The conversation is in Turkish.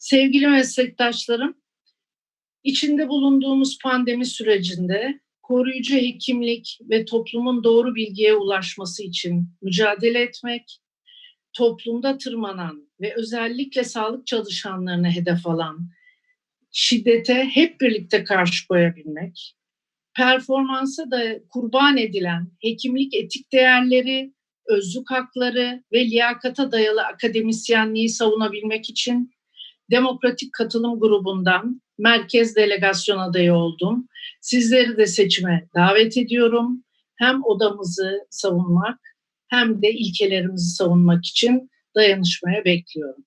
Sevgili meslektaşlarım, içinde bulunduğumuz pandemi sürecinde koruyucu hekimlik ve toplumun doğru bilgiye ulaşması için mücadele etmek, toplumda tırmanan ve özellikle sağlık çalışanlarına hedef alan şiddete hep birlikte karşı koyabilmek, performansa da kurban edilen hekimlik etik değerleri, özlük hakları ve liyakata dayalı akademisyenliği savunabilmek için Demokratik Katılım Grubu'ndan merkez delegasyon adayı oldum. Sizleri de seçime davet ediyorum. Hem odamızı savunmak hem de ilkelerimizi savunmak için dayanışmaya bekliyorum.